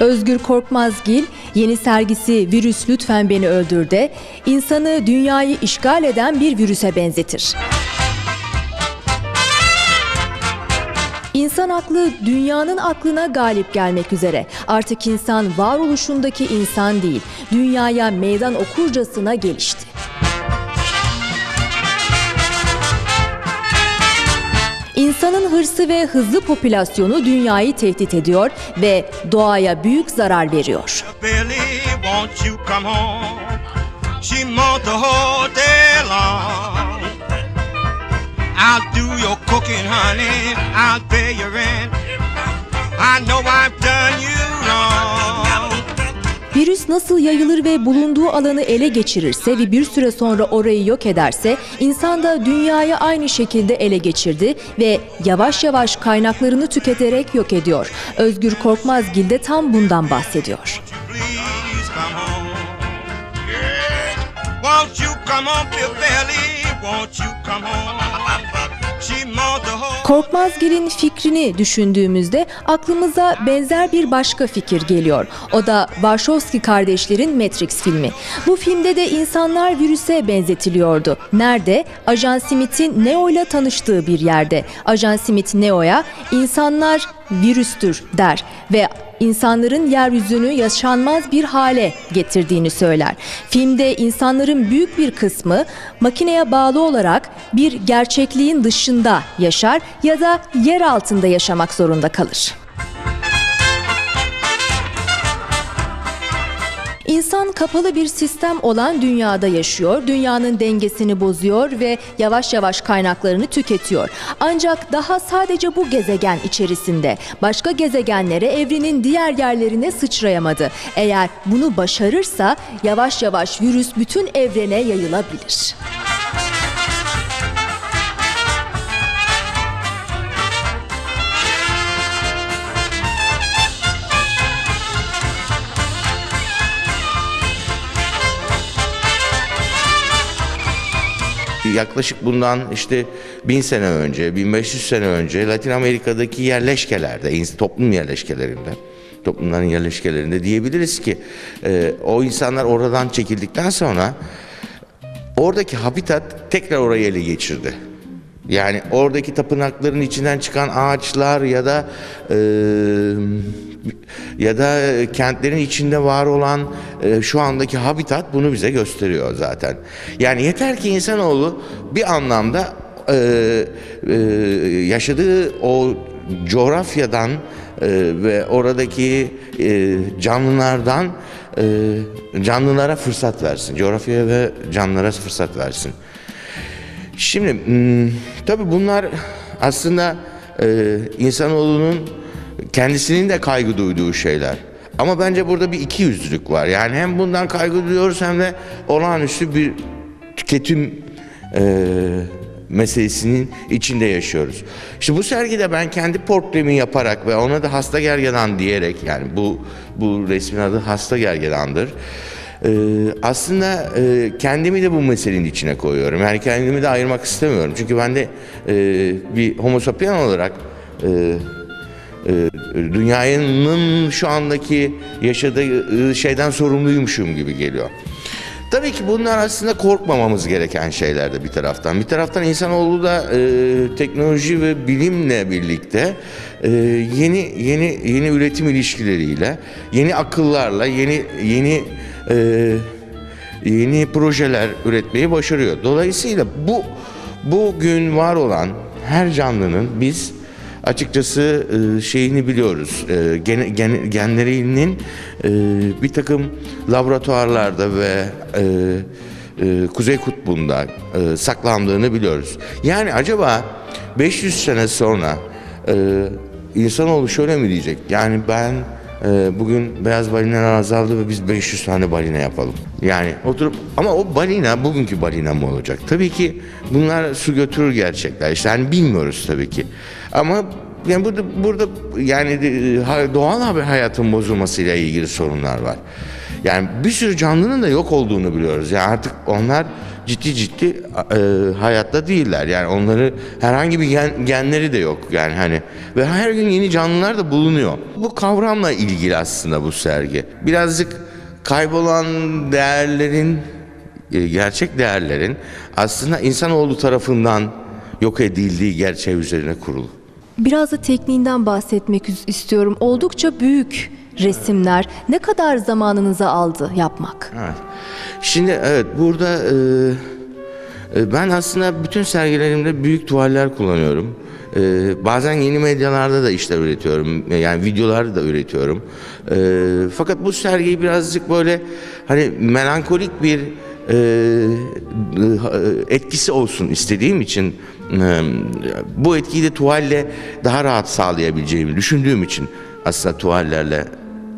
Özgür Korkmazgil yeni sergisi Virüs Lütfen Beni Öldür'de insanı dünyayı işgal eden bir virüse benzetir. İnsan aklı dünyanın aklına galip gelmek üzere. Artık insan varoluşundaki insan değil, dünyaya meydan okurcasına gelişti. İnsanın hırsı ve hızlı popülasyonu dünyayı tehdit ediyor ve doğaya büyük zarar veriyor. I'll do your cooking, honey. I'll pay your rent. I know Nasıl yayılır ve bulunduğu alanı ele geçirirse ve bir süre sonra orayı yok ederse insan da dünyayı aynı şekilde ele geçirdi ve yavaş yavaş kaynaklarını tüketerek yok ediyor. Özgür Korkmazgil de tam bundan bahsediyor. Won't you come home, Bill Belly? Won't you come home? Korkmazgil'in fikrini düşündüğümüzde aklımıza benzer bir başka fikir geliyor. O da Warshawski kardeşlerin Matrix filmi. Bu filmde de insanlar virüse benzetiliyordu. Nerede? Ajan Smith'in Neo ile tanıştığı bir yerde. Ajan Smith Neo'ya insanlar virüstür der ve insanların yeryüzünü yaşanmaz bir hale getirdiğini söyler. Filmde insanların büyük bir kısmı makineye bağlı olarak bir gerçekliğin dışında yaşar ya da yer altında yaşamak zorunda kalır. İnsan kapalı bir sistem olan dünyada yaşıyor, dünyanın dengesini bozuyor ve yavaş yavaş kaynaklarını tüketiyor. Ancak daha sadece bu gezegen içerisinde başka gezegenlere evrenin diğer yerlerine sıçrayamadı. Eğer bunu başarırsa yavaş yavaş virüs bütün evrene yayılabilir. Yaklaşık bundan işte bin sene önce, 1500 sene önce Latin Amerika'daki yerleşkelerde, toplum yerleşkelerinde, toplumların yerleşkelerinde diyebiliriz ki e, o insanlar oradan çekildikten sonra oradaki habitat tekrar orayı ele geçirdi. Yani oradaki tapınakların içinden çıkan ağaçlar ya da e, ya da kentlerin içinde var olan e, şu andaki habitat bunu bize gösteriyor zaten. Yani yeter ki insanoğlu bir anlamda e, e, yaşadığı o coğrafyadan e, ve oradaki e, canlılardan e, canlılara fırsat versin. Coğrafyaya ve canlılara fırsat versin. Şimdi hmm, tabii bunlar aslında e, insanoğlunun kendisinin de kaygı duyduğu şeyler. Ama bence burada bir iki yüzlülük var. Yani hem bundan kaygı duyuyoruz hem de olağanüstü bir tüketim e, meselesinin içinde yaşıyoruz. İşte bu sergide ben kendi portremi yaparak ve ona da hasta gergedan diyerek yani bu bu resmin adı hasta gergedandır. Ee, aslında e, kendimi de bu meselenin içine koyuyorum. Yani kendimi de ayırmak istemiyorum. Çünkü ben de e, bir homo sapien olarak e, e, dünyanın şu andaki yaşadığı şeyden sorumluymuşum gibi geliyor. Tabii ki bunlar aslında korkmamamız gereken şeyler de bir taraftan. Bir taraftan insanoğlu da e, teknoloji ve bilimle birlikte e, yeni yeni yeni üretim ilişkileriyle, yeni akıllarla, yeni yeni e, yeni projeler üretmeyi başarıyor. Dolayısıyla bu bugün var olan her canlının biz açıkçası e, şeyini biliyoruz. E, gen, gen, genlerinin e, bir takım laboratuvarlarda ve e, e, Kuzey Kutbu'nda e, saklandığını biliyoruz. Yani acaba 500 sene sonra e, insanoğlu şöyle mi diyecek? Yani ben bugün beyaz balinalar azaldı ve biz 500 tane balina yapalım. Yani oturup ama o balina bugünkü balina mı olacak? Tabii ki bunlar su götürür gerçekler. İşte hani bilmiyoruz tabii ki. Ama yani burada burada yani ha- doğal bir hayatın bozulmasıyla ilgili sorunlar var. Yani bir sürü canlının da yok olduğunu biliyoruz. Yani artık onlar ciddi ciddi e, hayatta değiller. Yani onları herhangi bir gen- genleri de yok. Yani hani ve her gün yeni canlılar da bulunuyor. Bu kavramla ilgili aslında bu sergi. Birazcık kaybolan değerlerin e, gerçek değerlerin aslında insanoğlu tarafından yok edildiği gerçeği üzerine kurulu. Biraz da tekniğinden bahsetmek is- istiyorum. Oldukça büyük resimler. Ne kadar zamanınızı aldı yapmak? Evet. Şimdi evet burada e, e, ben aslında bütün sergilerimde büyük tuvaller kullanıyorum. E, bazen yeni medyalarda da işler üretiyorum. Yani videolar da üretiyorum. E, fakat bu sergiyi birazcık böyle hani melankolik bir e, e, etkisi olsun istediğim için e, bu etkiyi de tuvalle daha rahat sağlayabileceğimi düşündüğüm için aslında tuvallerle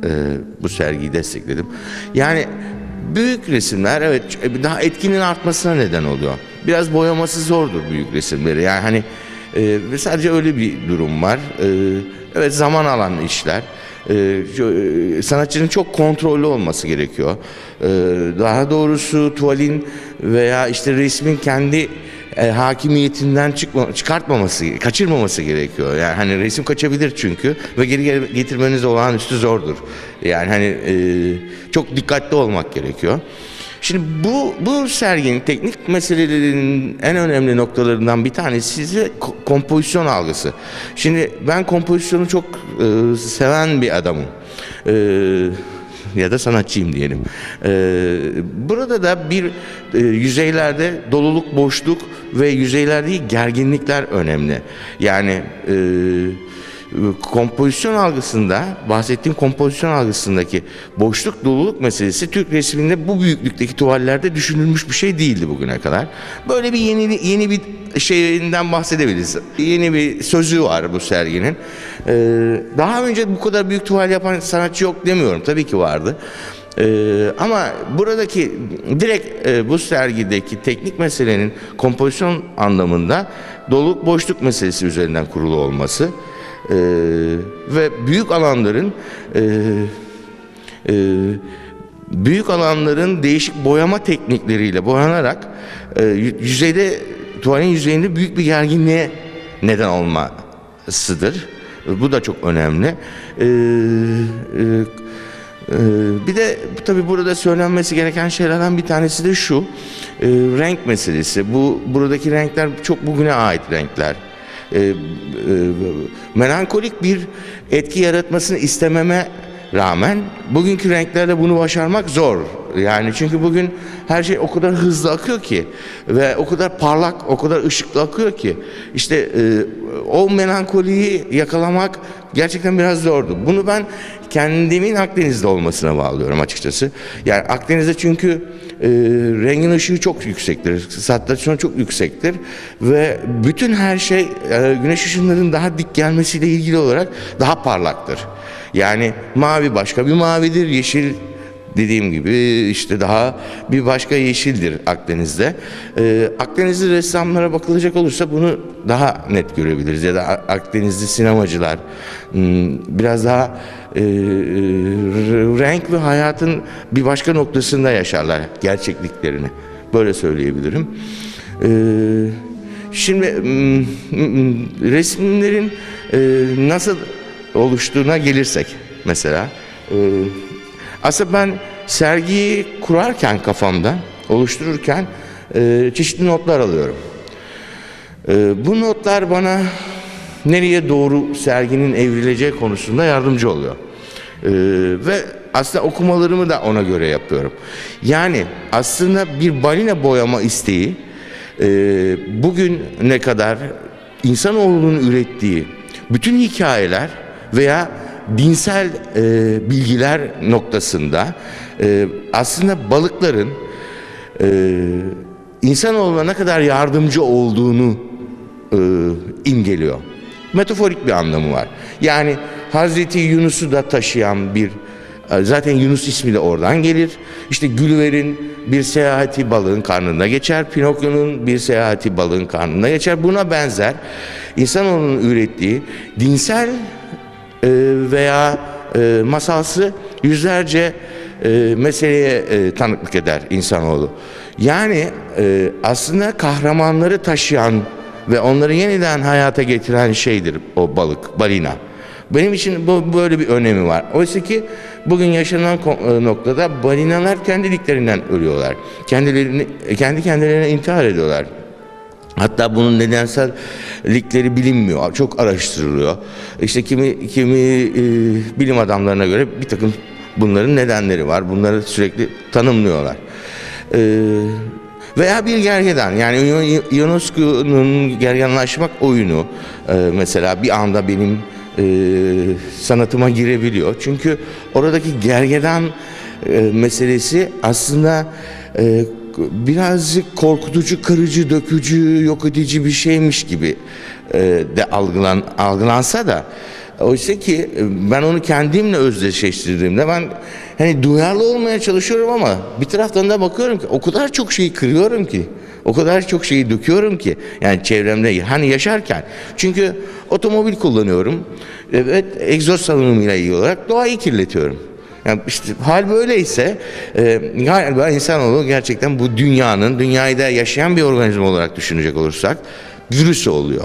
e, bu sergiyi destekledim. Yani büyük resimler evet ç- daha etkinin artmasına neden oluyor. Biraz boyaması zordur büyük resimleri. Yani hani e, sadece öyle bir durum var. E, evet zaman alan işler. E, e, sanatçının çok kontrollü olması gerekiyor. E, daha doğrusu tuvalin veya işte resmin kendi e, hakimiyetinden çıkma, çıkartmaması, kaçırmaması gerekiyor. Yani hani resim kaçabilir çünkü ve geri getirmeniz olağanüstü zordur. Yani hani e, çok dikkatli olmak gerekiyor. Şimdi bu bu serginin teknik meselelerinin en önemli noktalarından bir tanesi ko- kompozisyon algısı. Şimdi ben kompozisyonu çok e, seven bir adamım. E, ya da sanatçıyım diyelim. Ee, burada da bir e, yüzeylerde doluluk, boşluk ve yüzeylerde değil, gerginlikler önemli. Yani e, kompozisyon algısında, bahsettiğim kompozisyon algısındaki boşluk, doluluk meselesi Türk resminde bu büyüklükteki tuvallerde düşünülmüş bir şey değildi bugüne kadar. Böyle bir yeni yeni bir şeyinden bahsedebiliriz. Yeni bir sözü var bu serginin. Ee, daha önce bu kadar büyük tuval yapan sanatçı yok demiyorum. Tabii ki vardı. Ee, ama buradaki direkt e, bu sergideki teknik meselenin kompozisyon anlamında doluluk boşluk meselesi üzerinden kurulu olması ee, ve büyük alanların e, e, büyük alanların değişik boyama teknikleriyle boyanarak e, yü- yüzeyde tuvalin yüzeyinde büyük bir gerginliğe neden olmasıdır. Bu da çok önemli. Ee, e, ee, bir de tabii burada söylenmesi gereken şeylerden bir tanesi de şu. Ee, renk meselesi. Bu buradaki renkler çok bugüne ait renkler. Ee, e, melankolik bir etki yaratmasını istememe rağmen bugünkü renklerle bunu başarmak zor. Yani çünkü bugün her şey o kadar hızlı akıyor ki ve o kadar parlak, o kadar ışıklı akıyor ki işte e, o melankoliyi yakalamak gerçekten biraz zordu. Bunu ben kendimin Akdeniz'de olmasına bağlıyorum açıkçası. Yani Akdeniz'de çünkü e, rengin ışığı çok yüksektir, saturasyon çok yüksektir ve bütün her şey e, güneş ışınlarının daha dik gelmesiyle ilgili olarak daha parlaktır. Yani mavi başka bir mavidir, yeşil dediğim gibi işte daha bir başka yeşildir Akdeniz'de. Ee, Akdenizli ressamlara bakılacak olursa bunu daha net görebiliriz ya da Akdenizli sinemacılar hmm, biraz daha e, r- renk ve hayatın bir başka noktasında yaşarlar gerçekliklerini. Böyle söyleyebilirim. Ee, şimdi mm, mm, resimlerin e, nasıl oluştuğuna gelirsek mesela. e, aslında ben sergiyi kurarken kafamda, oluştururken e, çeşitli notlar alıyorum. E, bu notlar bana nereye doğru serginin evrileceği konusunda yardımcı oluyor. E, ve aslında okumalarımı da ona göre yapıyorum. Yani aslında bir balina boyama isteği e, bugün ne kadar insanoğlunun ürettiği bütün hikayeler veya dinsel e, bilgiler noktasında e, aslında balıkların e, insanoğluna ne kadar yardımcı olduğunu e, imgeliyor. Metaforik bir anlamı var. Yani Hazreti Yunus'u da taşıyan bir e, zaten Yunus ismi de oradan gelir. İşte Gülver'in bir seyahati balığın karnında geçer. Pinokyo'nun bir seyahati balığın karnında geçer. Buna benzer insanoğlunun ürettiği dinsel veya e, masalsı yüzlerce e, meseleye e, tanıklık eder insanoğlu. Yani e, aslında kahramanları taşıyan ve onları yeniden hayata getiren şeydir o balık, balina. Benim için bu böyle bir önemi var. Oysa ki bugün yaşanan e, noktada balinalar kendiliklerinden ölüyorlar. Kendilerini kendi kendilerine intihar ediyorlar. Hatta bunun nedensellikleri bilinmiyor. Çok araştırılıyor. İşte kimi kimi e, bilim adamlarına göre bir takım bunların nedenleri var. Bunları sürekli tanımlıyorlar. E, veya bir gergedan yani Ionesco'nun gerganlaşmak oyunu e, mesela bir anda benim e, sanatıma girebiliyor. Çünkü oradaki gergedan e, meselesi aslında e, birazcık korkutucu, kırıcı, dökücü, yok edici bir şeymiş gibi e, de algılan algılansa da oysa ki e, ben onu kendimle özdeşleştirdiğimde ben hani duyarlı olmaya çalışıyorum ama bir taraftan da bakıyorum ki o kadar çok şeyi kırıyorum ki o kadar çok şeyi döküyorum ki yani çevremde hani yaşarken çünkü otomobil kullanıyorum evet egzoz salınımıyla ilgili olarak doğayı kirletiyorum. Yani işte hal böyleyse e, galiba insanoğlu gerçekten bu dünyanın, dünyayı da yaşayan bir organizma olarak düşünecek olursak virüsü oluyor.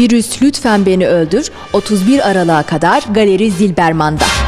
Virüs Lütfen Beni Öldür 31 Aralık'a kadar Galeri Zilberman'da.